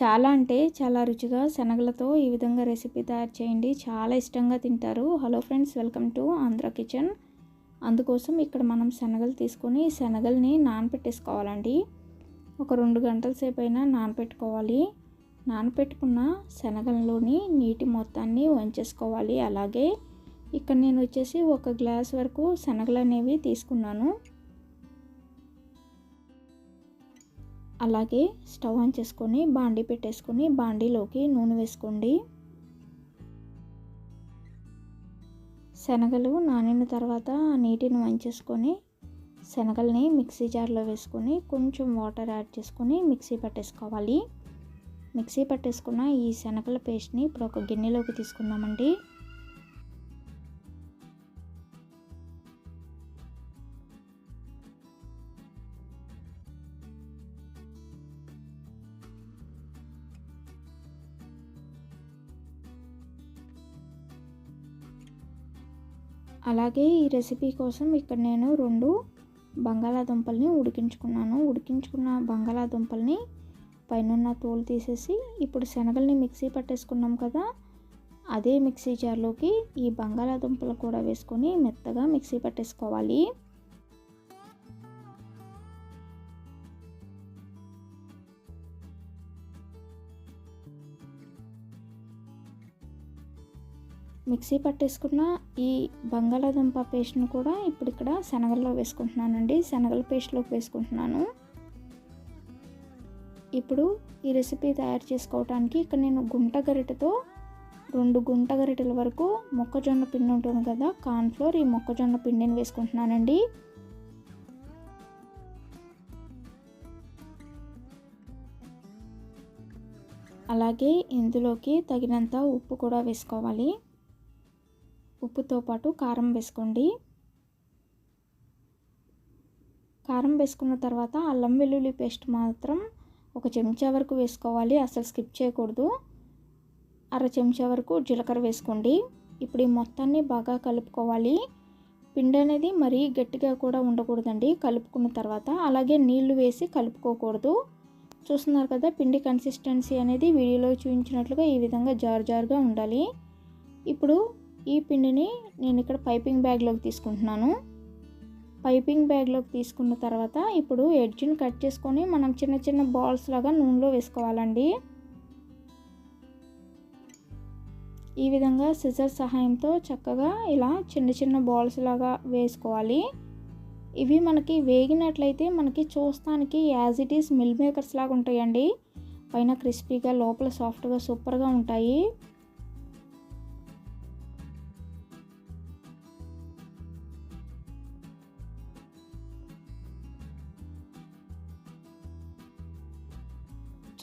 చాలా అంటే చాలా రుచిగా శనగలతో ఈ విధంగా రెసిపీ తయారు చేయండి. చాలా ఇష్టంగా తింటారు. Hello friends welcome to Andhra kitchen అందుకోసం ఇక్కడ మనం శనగలు తీసుకొని శనగల్ని నానపెట్టేసుకోవాలండి. ఒక రెండు గంటల సేపు అయినా నానపెట్టుకోవాలి. నానపెట్టుకున్న శనగల్లోని నీటి మొత్తాన్ని వంచేసుకోవాలి. అలాగే ఇక్కడ నేను వచ్చేసి ఒక గ్లాస్ వరకు శనగలు అనేవి తీసుకున్నాను. అలాగే స్టవ్ ఆన్ చేసుకొని బాండీ పెట్టేసుకొని బాండీలోకి నూనె వేసుకోండి. శనగలు నానిన తర్వాత నీటిని వంచేసుకొని శనగల్ని మిక్సీ జార్లో వేసుకొని కొంచెం వాటర్ యాడ్ చేసుకొని మిక్సీ పట్టేసుకోవాలి. మిక్సీ పట్టేసుకున్న ఈ శనగల పేస్ట్ని ఇప్పుడు ఒక గిన్నెలోకి తీసుకుందామండి. అలాగే ఈ రెసిపీ కోసం ఇక్కడ నేను రెండు బంగాళాదుంపల్ని ఉడికించుకున్నాను. ఉడికించుకున్న బంగాళాదుంపల్ని పైనున్న తోలు తీసేసి ఇప్పుడు శనగల్ని మిక్సీ పట్టేసుకున్నాం కదా అదే మిక్సీ జార్లోకి ఈ బంగాళాదుంపలు కూడా వేసుకొని మెత్తగా మిక్సీ పట్టేసుకోవాలి. మిక్సీ పట్టేసుకున్న ఈ బంగాళాదుంప పేస్ట్ను కూడా ఇప్పుడు ఇక్కడ శనగల్లో వేసుకుంటున్నానండి. శనగల పేస్ట్లోకి వేసుకుంటున్నాను. ఇప్పుడు ఈ రెసిపీ తయారు చేసుకోవడానికి ఇక్కడ నేను గుంట గరిటెతో రెండు గుంట గరిటెల వరకు మొక్కజొన్న పిండి ఉంటుంది కదా కార్న్ఫ్లోర్ ఈ మొక్కజొన్న పిండిని వేసుకుంటున్నానండి. అలాగే ఇందులోకి తగినంత ఉప్పు కూడా వేసుకోవాలి. ఉప్పుతో పాటు కారం వేసుకోండి. కారం వేసుకున్న తర్వాత అల్లం వెల్లుల్లి పేస్ట్ మాత్రం ఒక చెంచా వరకు వేసుకోవాలి. అసలు స్కిప్ చేయకూడదు. అర చెంచా వరకు జీలకర్ర వేసుకోండి. ఇప్పుడు ఈ మొత్తాన్ని బాగా కలుపుకోవాలి. పిండి అనేది మరీ గట్టిగా కూడా ఉండకూడదండి. కలుపుకున్న తర్వాత అలాగే నీళ్ళు వేసి కలుపుకోకూడదు. చూస్తున్నారు కదా పిండి కన్సిస్టెన్సీ అనేది వీడియోలో చూపించినట్లుగా ఈ విధంగా జారు జారుగా ఉండాలి. ఇప్పుడు ఈ పిండిని నేను ఇక్కడ పైపింగ్ బ్యాగ్లోకి తీసుకుంటున్నాను. పైపింగ్ బ్యాగ్లోకి తీసుకున్న తర్వాత ఇప్పుడు ఎడ్జ్ని కట్ చేసుకొని మనం చిన్న చిన్న బాల్స్ లాగా నూనెలో వేసుకోవాలండి. ఈ విధంగా సిజర్ సహాయంతో చక్కగా ఇలా చిన్న చిన్న బాల్స్ లాగా వేసుకోవాలి. ఇవి మనకి వేగినట్లయితే మనకి చూస్తానికి as it is meal makers లాగా ఉంటాయండి. పైన క్రిస్పీగా లోపల సాఫ్ట్గా సూపర్గా ఉంటాయి.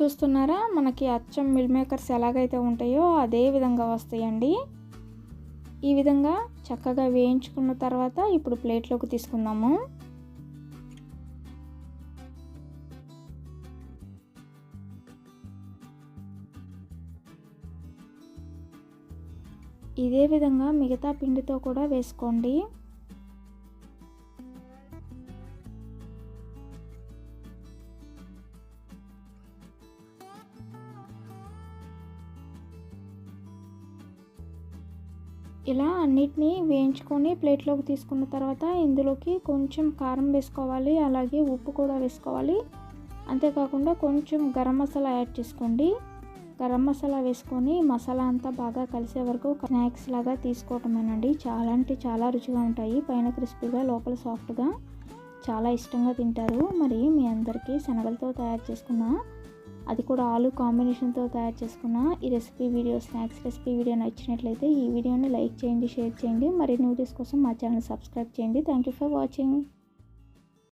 చూస్తున్నారా? మనకి అచ్చం మిల్ మేకర్స్ ఎలాగైతే ఉంటాయో అదే విధంగా వస్తాయండి. ఈ విధంగా చక్కగా వేయించుకున్న తర్వాత ఇప్పుడు ప్లేట్లోకి తీసుకుందాము. ఇదే విధంగా మిగతా పిండితో కూడా వేసుకోండి. ఇలా అన్నిటినీ వేయించుకొని ప్లేట్లోకి తీసుకున్న తర్వాత ఇందులోకి కొంచెం కారం వేసుకోవాలి అలాగే ఉప్పు కూడా వేసుకోవాలి. అంతేకాకుండా కొంచెం గరం మసాలా యాడ్ చేసుకోండి. గరం మసాలా వేసుకొని మసాలా అంతా బాగా కలిసే వరకు స్నాక్స్ లాగా తీసుకోవటమేనండి. చాలా అంటే చాలా రుచిగా ఉంటాయి పైన క్రిస్పీగా లోపల సాఫ్ట్గా. చాలా ఇష్టంగా తింటారు. మరి మీ అందరికీ శనగలతో తయారు చేసుకున్న అది కూడా ఆలు కాంబినేషన్తో తయారు చేసుకున్న ఈ recipe video snacks recipe video నచ్చినట్లయితే ఈ వీడియోని లైక్ చేయండి షేర్ చేయండి. మరిన్ని వీడియోస్ కోసం మా ఛానల్ సబ్స్క్రైబ్ చేయండి. Thank you for watching.